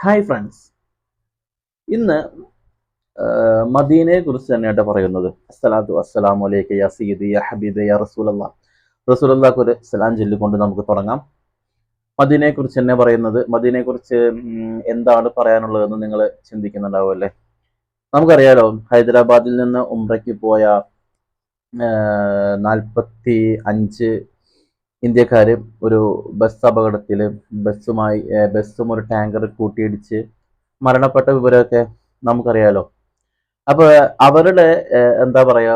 Hi friends ഇന്ന് മദീനയെ കുറിച്ച് തന്നെയായിട്ട് പറയുന്നത്. അസ്സലാത്തു വസ്സലാമു അലൈക്ക യാ സീദ് യാ ഹബീബി യാ റസൂലല്ല റസൂലല്ലാക്ക് ഒരു സലാം ചൊല്ലിക്കൊണ്ട് നമുക്ക് തുടങ്ങാം. മദീനയെ കുറിച്ച് തന്നെ പറയുന്നത് മദീനയെ കുറിച്ച് എന്താണ് പറയാനുള്ളതെന്ന് നിങ്ങൾ ചിന്തിക്കുന്നുണ്ടാവും അല്ലേ? നമുക്കറിയാലോ ഹൈദരാബാദിൽ നിന്ന് ഉംറയ്ക്ക് പോയ നാൽപ്പത്തി അഞ്ച് ഇന്ത്യക്കാർ ഒരു ബസ് അപകടത്തിൽ ബസ്സുമായി ബസ്സും ഒരു ടാങ്കർ കൂട്ടിയിടിച്ച് മരണപ്പെട്ട വിവരമൊക്കെ നമുക്കറിയാലോ. അപ്പോൾ അവരുടെ എന്താ പറയാ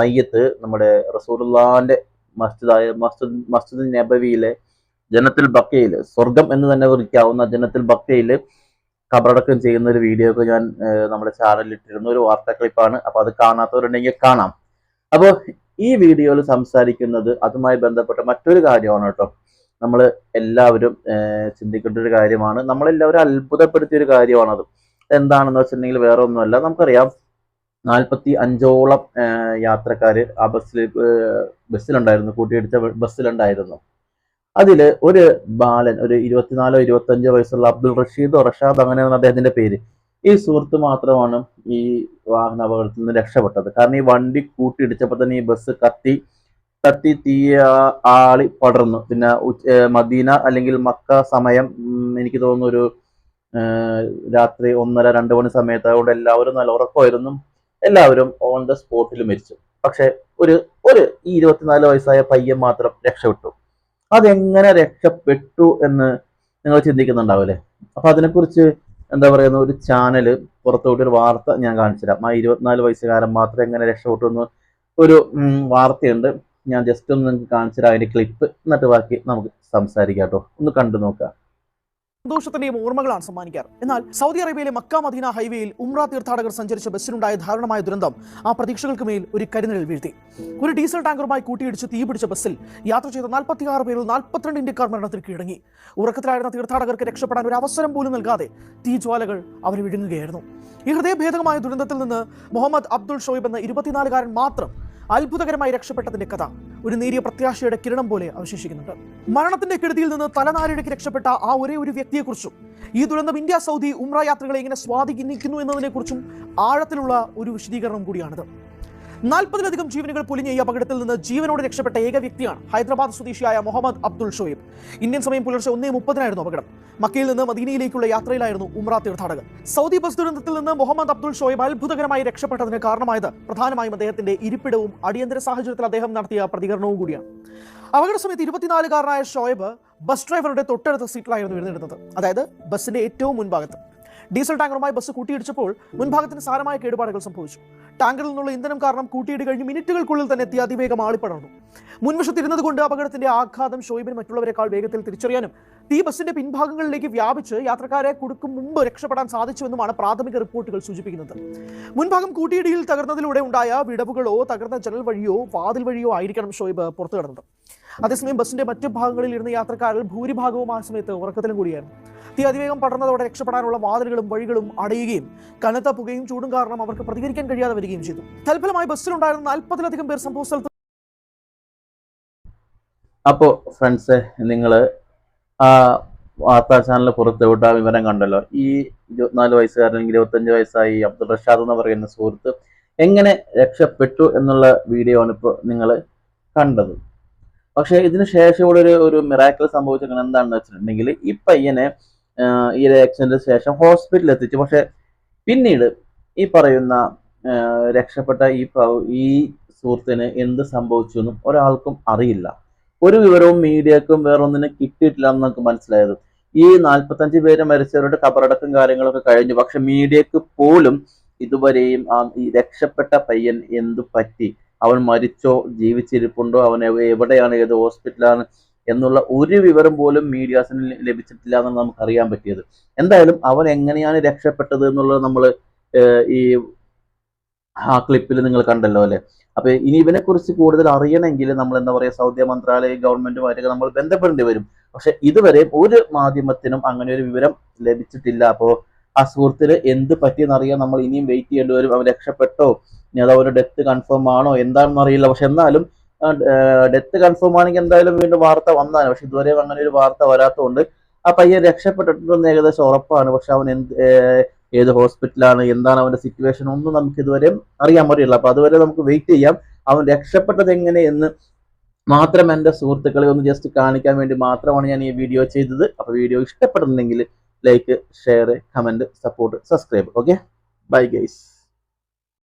മയ്യത്ത് നമ്മുടെ റസൂലുള്ളാന്റെ മസ്ജിദായ മസ്ജിദ് മസ്ജിദ് നബവിയിലെ ജനത്തിൽ ബക്കയിൽ സ്വർഗം എന്ന് തന്നെ വിളിക്കാവുന്ന ജനത്തിൽ ബക്കയിൽ കബറടക്കം ചെയ്യുന്ന ഒരു വീഡിയോ ഒക്കെ ഞാൻ നമ്മുടെ ചാനലിൽ ഇട്ടിരുന്ന ഒരു വാർത്താ ക്ലിപ്പാണ് അപ്പൊ അത് കാണാത്തവരുണ്ടെങ്കിൽ കാണാം. അപ്പോൾ ഈ വീഡിയോയിൽ സംസാരിക്കുന്നത് അതുമായി ബന്ധപ്പെട്ട മറ്റൊരു കാര്യമാണ് കേട്ടോ. നമ്മൾ എല്ലാവരും ചിന്തിക്കേണ്ട ഒരു കാര്യമാണ്. നമ്മളെല്ലാവരും അത്ഭുതപ്പെടുത്തിയ ഒരു കാര്യമാണത്. എന്താണെന്ന് വെച്ചിട്ടുണ്ടെങ്കിൽ വേറെ ഒന്നുമല്ല നമുക്കറിയാം നാൽപ്പത്തി അഞ്ചോളം യാത്രക്കാർ ആ ബസ്സിൽ ബസ്സിലുണ്ടായിരുന്നു. കൂട്ടിയിടിച്ച ബസ്സിലുണ്ടായിരുന്നു. അതിൽ ഒരു ബാലൻ ഒരു ഇരുപത്തിനാലോ ഇരുപത്തഞ്ചോ വയസ്സുള്ള അബ്ദുൾ റഷീദോ റഷാദ് അങ്ങനെയാണ് അദ്ദേഹത്തിന്റെ പേര്. ഈ സുഹൃത്ത് മാത്രമാണ് ഈ വാഹന അപകടത്തിൽ നിന്ന് രക്ഷപ്പെട്ടത്. കാരണം ഈ വണ്ടി കൂട്ടിയിടിച്ചപ്പോൾ തന്നെ ഈ ബസ് കത്തി കത്തി തീ ആ- ആളി പടർന്നു. പിന്നെ മദീന അല്ലെങ്കിൽ മക്ക സമയം എനിക്ക് തോന്നുന്നു ഒരു രാത്രി ഒന്നര രണ്ട് മണി സമയത്ത് അതുകൊണ്ട് എല്ലാവരും നല്ല ഉറക്കമായിരുന്നു. എല്ലാവരും ഓൺ ദ സ്പോട്ടിൽ മരിച്ചു. പക്ഷെ ഒരു ഒരു ഈ ഇരുപത്തിനാല് വയസ്സായ പയ്യൻ മാത്രം രക്ഷപ്പെട്ടു. അതെങ്ങനെ രക്ഷപ്പെട്ടു എന്ന് നിങ്ങൾ ചിന്തിക്കുന്നുണ്ടാവില്ലേ? അപ്പൊ അതിനെക്കുറിച്ച് എന്താ പറയുന്ന ഒരു ചാനൽ പുറത്തോട്ട് ഒരു വാർത്ത ഞാൻ കാണിച്ചു തരാം. ആ ഇരുപത്തിനാല് വയസ്സുകാരൻ മാത്രം എങ്ങനെ രക്ഷപ്പെട്ടുന്ന് ഒരു വാർത്തയുണ്ട്. ഞാൻ ജസ്റ്റ് ഒന്ന് നിങ്ങൾക്ക് കാണിച്ചു തരാം അതിന്റെ ക്ലിപ്പ് എന്നിട്ട് ബാക്കി നമുക്ക് സംസാരിക്കാം കേട്ടോ. ഒന്ന് കണ്ടു നോക്കാം സന്തോഷത്തിന്റെയും ഓർമ്മകളാണ് സമ്മാനിക്കാറ്. എന്നാൽ സൗദി അറേബ്യയിലെ മക്ക മദീന ഹൈവേയിൽ ഉംറ തീർത്ഥാടകർ സഞ്ചരിച്ച ബസ്സിനുണ്ടായ ധാരണമായ ദുരന്തം ആ പ്രതീക്ഷകൾക്ക് മേൽ ഒരു കരിനിഴൽ വീഴ്ത്തി. ഒരു ഡീസൽ ടാങ്കറുമായി കൂട്ടിയിടിച്ച് തീപിടിച്ച ബസ്സിൽ യാത്ര ചെയ്ത നാൽപ്പത്തിയാറ് പേരിൽ നാൽപ്പത്തിരണ്ട് ഇന്ത്യക്കാർ മരണത്തിൽ കീഴടങ്ങി. ഉറക്കത്തിലായിരുന്ന തീർത്ഥാടകർക്ക് രക്ഷപ്പെടാൻ ഒരു അവസരം പോലും നൽകാതെ തീജ്വാലകൾ അവരെ വിഴുങ്ങുകയായിരുന്നു. ഈ ഹൃദയഭേദകമായ ദുരന്തത്തിൽ നിന്ന് മുഹമ്മദ് അബ്ദുൾ ഷോയിബ് എന്ന ഇരുപത്തിനാലുകാരൻ മാത്രം അത്ഭുതകരമായി രക്ഷപ്പെട്ടതിന്റെ കഥ. ഒരു നേരിയ പ്രത്യാശയുടെ കിരണം പോലെ അവശേഷിക്കുന്നുണ്ട്. മരണത്തിന്റെ കെടുതിയിൽ നിന്ന് തലനാരിഴയ്ക്ക് രക്ഷപ്പെട്ട ആ ഒരേ ഒരു വ്യക്തിയെക്കുറിച്ചും ഈ ദുരന്തം ഇന്ത്യ സൗദി ഉംറ യാത്രകളെ എങ്ങനെ സ്വാധീനിക്കുന്നു എന്നതിനെക്കുറിച്ചും ആഴത്തിലുള്ള ഒരു വിശദീകരണം കൂടിയാണിത്. നാൽപ്പതിലധികം ജീവനുകൾ പൊലിഞ്ഞ ഈ അപകടത്തിൽ നിന്ന് ജീവനോട് രക്ഷപ്പെട്ട ഏക വ്യക്തിയാണ് ഹൈദരാബാദ് സ്വദേശിയായ മുഹമ്മദ് അബ്ദുൾ ഷോയിബ്. ഇന്ത്യൻ സമയം പുലർച്ചെ ഒന്നേ മുപ്പതിനായിരുന്നു അപകടം. മക്കയിൽ നിന്ന് മദീനയിലേക്കുള്ള യാത്രയിലായിരുന്നു ഉമ്ര തീർത്ഥാടകൻ സൗദി ബസ് ദുരന്തത്തിൽ നിന്ന് മുഹമ്മദ് അബ്ദുൾ ഷോയിബ് അത്ഭുതകരമായി രക്ഷപ്പെട്ടതിന് കാരണമായത് പ്രധാനമായും അദ്ദേഹത്തിന്റെ ഇരിപ്പിടവും അടിയന്തര സാഹചര്യത്തിൽ അദ്ദേഹം നടത്തിയ പ്രതികരണവും കൂടിയാണ്. അപകട സമയത്ത് ഇരുപത്തിനാലുകാരനായ ഷോയബ് ബസ് ഡ്രൈവറുടെ തൊട്ടടുത്ത സീറ്റിലായിരുന്നു ഇരുന്നിരുന്നത്. അതായത് ബസ്സിന്റെ ഏറ്റവും മുൻഭാഗത്ത്. ഡീസൽ ടാങ്കറുമായി ബസ് കൂട്ടിയിടിച്ചപ്പോൾ മുൻഭാഗത്തിന് സാരമായ കേടുപാടുകൾ സംഭവിച്ചു. ടാങ്കറിൽ നിന്നുള്ള ഇന്ധനം കാരണം കൂട്ടിയിടി കഴിഞ്ഞ് മിനിറ്റുകൾക്കുള്ളിൽ തന്നെ എത്തി അതിവേഗം ആളിപ്പടർന്നു. മുൻവശത്തിരുന്നത് കൊണ്ട് അപകടത്തിന്റെ ആഘാതം ഷോയിബിന് മറ്റുള്ളവരെക്കാൾ വേഗത്തിൽ തിരിച്ചറിയാനും തീ ബസിന്റെ പിൻഭാഗങ്ങളിലേക്ക് വ്യാപിച്ച് യാത്രക്കാരെ കുടുക്കും മുമ്പ് രക്ഷപ്പെടാൻ സാധിച്ചുവെന്നുമാണ് പ്രാഥമിക റിപ്പോർട്ടുകൾ സൂചിപ്പിക്കുന്നത്. മുൻഭാഗം കൂട്ടിയിടിയിൽ തകർന്നതിലൂടെ ഉണ്ടായ വിടവുകളോ തകർന്ന ജനൽ വഴിയോ വാതിൽ വഴിയോ ആയിരിക്കണം ഷോയിബ് പുറത്തു കടന്നത് അതേസമയം ബസിന്റെ മറ്റു ഭാഗങ്ങളിൽ ഇരുന്ന യാത്രക്കാരിൽ ഭൂരിഭാഗവും ആ സമയത്ത് ഉറക്കത്തിലും കൂടിയായിരുന്നു. തീ അതിവേഗം പടർന്നതോടെ രക്ഷപ്പെടാനുള്ള വാതിലുകളും വഴികളും അടയുകയും കനത്ത പുകയും ചൂടും കാരണം അവർക്ക് പ്രതികരിക്കാൻ കഴിയാതെ വരികയും ചെയ്തു. തൽഫലമായി ബസ്സിലുണ്ടായിരുന്ന നാൽപ്പതിലധികം പേർ സംഭവ സ്ഥലത്ത് അപ്പോ ഫ്രണ്ട്സ് നിങ്ങൾ ആ വാർത്താ ചാനൽ പുറത്തുവിട്ട വിട്ട വിവരം കണ്ടല്ലോ. ഈ ഇരുപത്തിനാല് വയസ്സുകാരൻ അല്ലെങ്കിൽ ഇരുപത്തഞ്ച് വയസ്സായി അബ്ദുൾ റഷാദ് എന്ന് പറയുന്ന സുഹൃത്ത് എങ്ങനെ രക്ഷപ്പെട്ടു എന്നുള്ള വീഡിയോ ആണ് ഇപ്പോൾ നിങ്ങൾ കണ്ടത്. പക്ഷേ ഇതിന് ശേഷം ഇവിടെ ഒരു ഒരു മിറാക്കിൾ സംഭവിച്ചത് എന്താണെന്ന് വെച്ചിട്ടുണ്ടെങ്കിൽ ഈ പയ്യനെ ഈ ഒരു ആക്സിഡന്റിന് ശേഷം ഹോസ്പിറ്റലിൽ എത്തിച്ചു. പക്ഷെ പിന്നീട് ഈ പറയുന്ന രക്ഷപ്പെട്ട ഈ ഈ സുഹൃത്തിന് എന്ത് സംഭവിച്ചു എന്നും ഒരാൾക്കും അറിയില്ല. ഒരു വിവരവും മീഡിയക്കും വേറൊന്നിനും കിട്ടിയിട്ടില്ല എന്ന് മനസ്സിലായത്. ഈ നാൽപ്പത്തഞ്ച് പേര് മരിച്ചവരുടെ കബറടക്കം കാര്യങ്ങളൊക്കെ കഴിഞ്ഞു. പക്ഷെ മീഡിയക്ക് പോലും ഇതുവരെയും ആ ഈ രക്ഷപ്പെട്ട പയ്യൻ എന്തു പറ്റി? അവൻ മരിച്ചോ? ജീവിച്ചിരിപ്പുണ്ടോ? അവൻ എവിടെയാണ്? ഏത് ഹോസ്പിറ്റലാണ് എന്നുള്ള ഒരു വിവരം പോലും മീഡിയാസിന് ലഭിച്ചിട്ടില്ല എന്നാണ് നമുക്ക് അറിയാൻ പറ്റിയത്. എന്തായാലും അവൻ എങ്ങനെയാണ് രക്ഷപ്പെട്ടത് എന്നുള്ളത് നമ്മൾ ഈ ആ ക്ലിപ്പിൽ നിങ്ങൾ കണ്ടല്ലോ അല്ലെ? അപ്പൊ ഇനി ഇവനെ കുറിച്ച് കൂടുതൽ അറിയണമെങ്കിൽ നമ്മൾ എന്താ പറയാ സൗദി മന്ത്രാലയ ഗവൺമെന്റുമായിട്ടൊക്കെ നമ്മൾ ബന്ധപ്പെടേണ്ടി വരും. പക്ഷെ ഇതുവരെ ഒരു മാധ്യമത്തിനും അങ്ങനെ ഒരു വിവരം ലഭിച്ചിട്ടില്ല. അപ്പോ ആ സുഹൃത്തിന് എന്ത് പറ്റിയെന്ന് അറിയാൻ നമ്മൾ ഇനിയും വെയിറ്റ് ചെയ്യേണ്ടി വരും. അവൻ രക്ഷപ്പെട്ടോ? ഇനി അത് അവരുടെ ഡെത്ത് കൺഫേം ആണോ? എന്താണെന്ന് അറിയില്ല. പക്ഷെ എന്നാലും ഡെത്ത് കൺഫേം ആണെങ്കിൽ എന്തായാലും വീണ്ടും വാർത്ത വന്നാണ് പക്ഷെ ഇതുവരെ അങ്ങനെ ഒരു വാർത്ത വരാത്തതുകൊണ്ട് ആ പയ്യൻ രക്ഷപ്പെട്ടിട്ടുണ്ടെന്ന് ഏകദേശം ഉറപ്പാണ്. പക്ഷെ അവൻ എന്ത് ഏത് ഹോസ്പിറ്റലാണ് എന്താണ് അവന്റെ സിറ്റുവേഷൻ ഒന്നും നമുക്ക് ഇതുവരെ അറിയാൻ പറ്റില്ല അപ്പൊ അതുവരെ നമുക്ക് വെയിറ്റ് ചെയ്യാം. അവൻ രക്ഷപ്പെട്ടത് എങ്ങനെ എന്ന് മാത്രം എന്റെ സുഹൃത്തുക്കളെ ഒന്ന് ജസ്റ്റ് കാണിക്കാൻ വേണ്ടി മാത്രമാണ് ഞാൻ ഈ വീഡിയോ ചെയ്തത്. അപ്പോൾ വീഡിയോ ഇഷ്ടപ്പെടുന്നുണ്ടെങ്കിൽ like share comment support subscribe okay bye guys